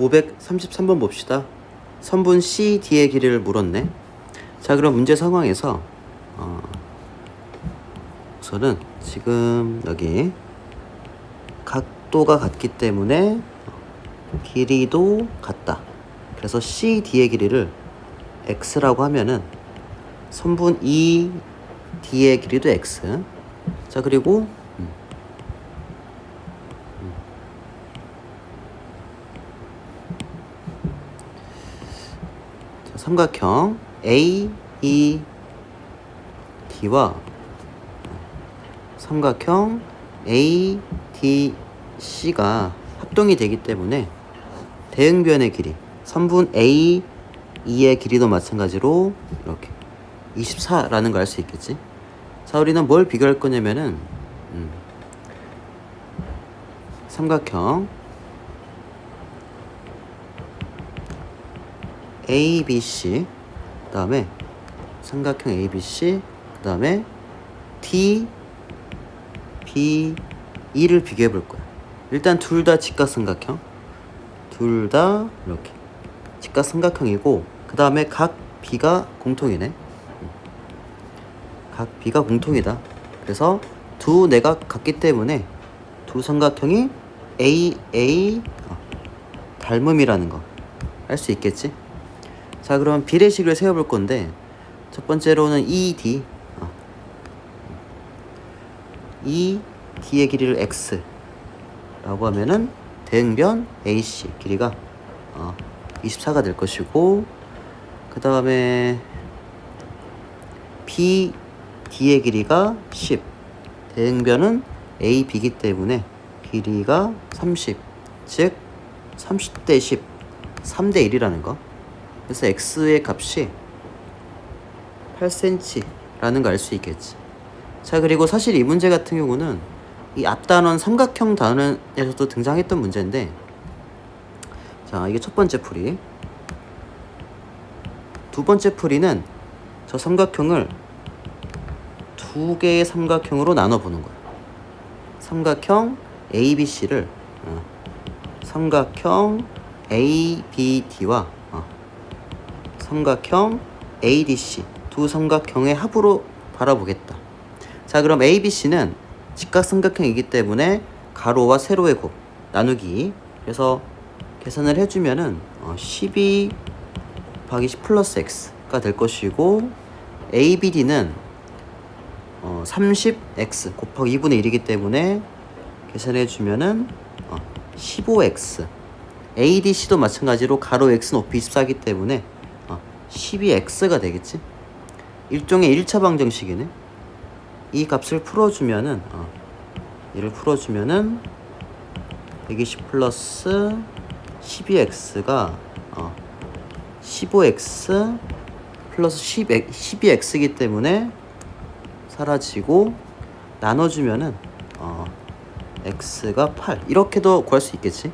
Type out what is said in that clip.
533번 봅시다. 선분 CD의 길이를 물었네. 자, 그럼 문제 상황에서 어, 우선은 지금 여기 각도가 같기 때문에 길이도 같다. 그래서 CD의 길이를 x라고 하면은 선분 ED의 길이도 x. 자, 그리고 삼각형 A, E, D와 삼각형 A, D, C가 합동이 되기 때문에 대응변의 길이 선분 A, E의 길이도 마찬가지로 이렇게 24라는 걸 알 수 있겠지. 자, 우리는 뭘 비교할 거냐면은 음, 삼각형 ABC 그 다음에 삼각형 ABC 그 다음에 D B E를 비교해 볼 거야. 일단 둘 다 직각삼각형. 둘 다 이렇게 직각삼각형이고 그 다음에 각 B가 공통이네. 음. 각 B가 공통이다. 그래서 두 내각 같기 때문에 두 삼각형이 A A 어, 닮음이라는 거할수 있겠지? 자, 그럼 비례식을 세워볼 건데 첫 번째로는 ED 어. ED의 길이를 X라고 하면은 대응변 AC 길이가 어, 24가 될 것이고 그 다음에 BD의 길이가 10 대응변은 AB이기 때문에 길이가 30 즉 30대 10 3대 1이라는 거 그래서 x의 값이 8cm라는 거알수 있겠지. 자 그리고 사실 이 문제 같은 경우는 이 앞단원 삼각형 단원에서도 등장했던 문제인데 자 이게 첫 번째 풀이 두 번째 풀이는 저 삼각형을 두 개의 삼각형으로 나눠 보는 거야. 삼각형 ABC를 어, 삼각형 ABD와 어, 삼각형 ADC 두 삼각형의 합으로 바라보겠다. 자, 그럼 ABC는 직각삼각형이기 때문에 가로와 세로의 곱 나누기. 그래서 계산을 해주면은 어, 12 곱하기 10 플러스 x가 될 것이고 ABD는 어, 30x 곱하기 2분의 1이기 때문에 계산해 주면은 어, 15x ADC도 마찬가지로 가로 x 높이 24이기 때문에 어, 12x가 되겠지? 일종의 1차 방정식이네. 이 값을 풀어주면은 어, 얘를 풀어주면은 120 플러스 12x가 어, 15x 플러스 10, 12x이기 때문에 사라지고 나눠주면은 어, x가 8 이렇게도 구할 수 있겠지